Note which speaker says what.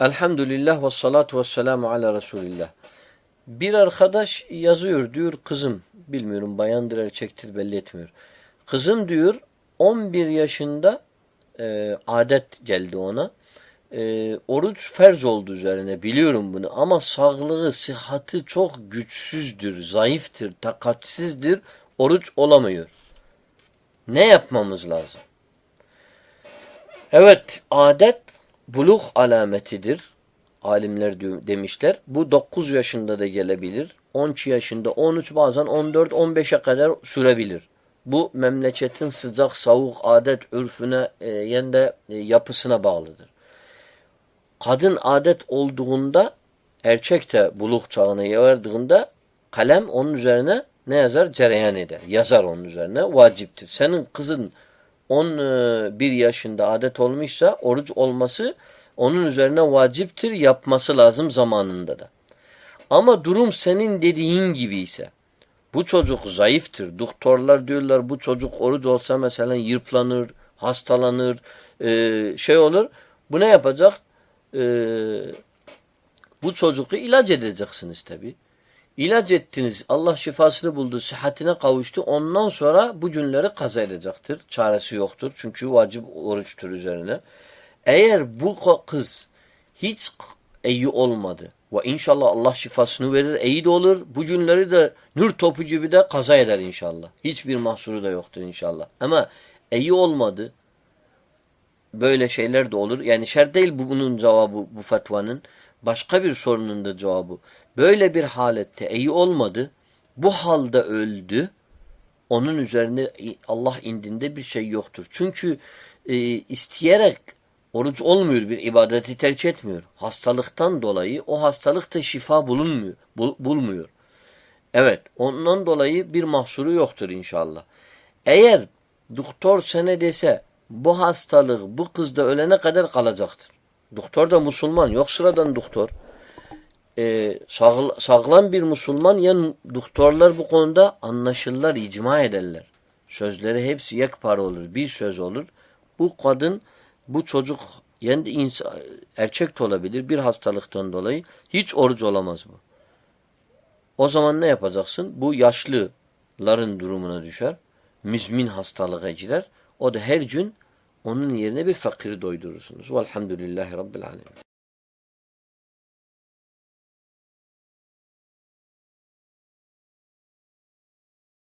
Speaker 1: Elhamdülillah ve salatu ve selamu ala Resulillah. Bir arkadaş yazıyor diyor kızım, bilmiyorum bayandır erkektir belli etmiyor. Kızım diyor 11 yaşında e, adet geldi ona. E, oruç ferz oldu üzerine biliyorum bunu ama sağlığı, sıhhati çok güçsüzdür, zayıftır, takatsizdir, oruç olamıyor. Ne yapmamız lazım? Evet, adet buluğ alametidir. Alimler demişler. Bu 9 yaşında da gelebilir. 12 yaşında, 13 bazen 14, 15'e kadar sürebilir. Bu memleketin sıcak, soğuk, adet, örfüne, e, yen de e, yapısına bağlıdır. Kadın adet olduğunda, erkek de buluğ çağına vardığında kalem onun üzerine ne yazar? Cereyan eder. Yazar onun üzerine. Vaciptir. Senin kızın 11 yaşında adet olmuşsa oruç olması onun üzerine vaciptir. Yapması lazım zamanında da. Ama durum senin dediğin gibi ise bu çocuk zayıftır. Doktorlar diyorlar bu çocuk oruç olsa mesela yırplanır, hastalanır, e, şey olur. Bu ne yapacak? E, bu çocuğu ilaç edeceksiniz tabi. İlaç ettiniz. Allah şifasını buldu. Sıhhatine kavuştu. Ondan sonra bu günleri kaza edecektir. Çaresi yoktur. Çünkü vacip oruçtur üzerine. Eğer bu kız hiç iyi olmadı ve inşallah Allah şifasını verir, iyi de olur. Bu günleri de nur topu gibi de kaza eder inşallah. Hiçbir mahsuru da yoktur inşallah. Ama iyi olmadı. Böyle şeyler de olur. Yani şer değil bu bunun cevabı bu fetvanın. Başka bir sorunun da cevabı. Böyle bir halette iyi olmadı. Bu halde öldü. Onun üzerine Allah indinde bir şey yoktur. Çünkü e, isteyerek oruç olmuyor bir ibadeti tercih etmiyor. Hastalıktan dolayı o hastalıkta şifa bulunmuyor, bul, bulmuyor. Evet, ondan dolayı bir mahsuru yoktur inşallah. Eğer doktor sana dese bu hastalık bu kızda ölene kadar kalacaktır. Doktor da Müslüman, yok sıradan doktor. Ee, sağ, sağlam bir Müslüman yani doktorlar bu konuda anlaşırlar, icma ederler. Sözleri hepsi yekpare olur, bir söz olur. Bu kadın, bu çocuk yani insan, erkek de olabilir bir hastalıktan dolayı hiç oruç olamaz bu. O zaman ne yapacaksın? Bu yaşlıların durumuna düşer. Müzmin hastalığa girer. O da her gün onun yerine bir fakiri doydurursunuz. Velhamdülillahi Rabbil Alemin.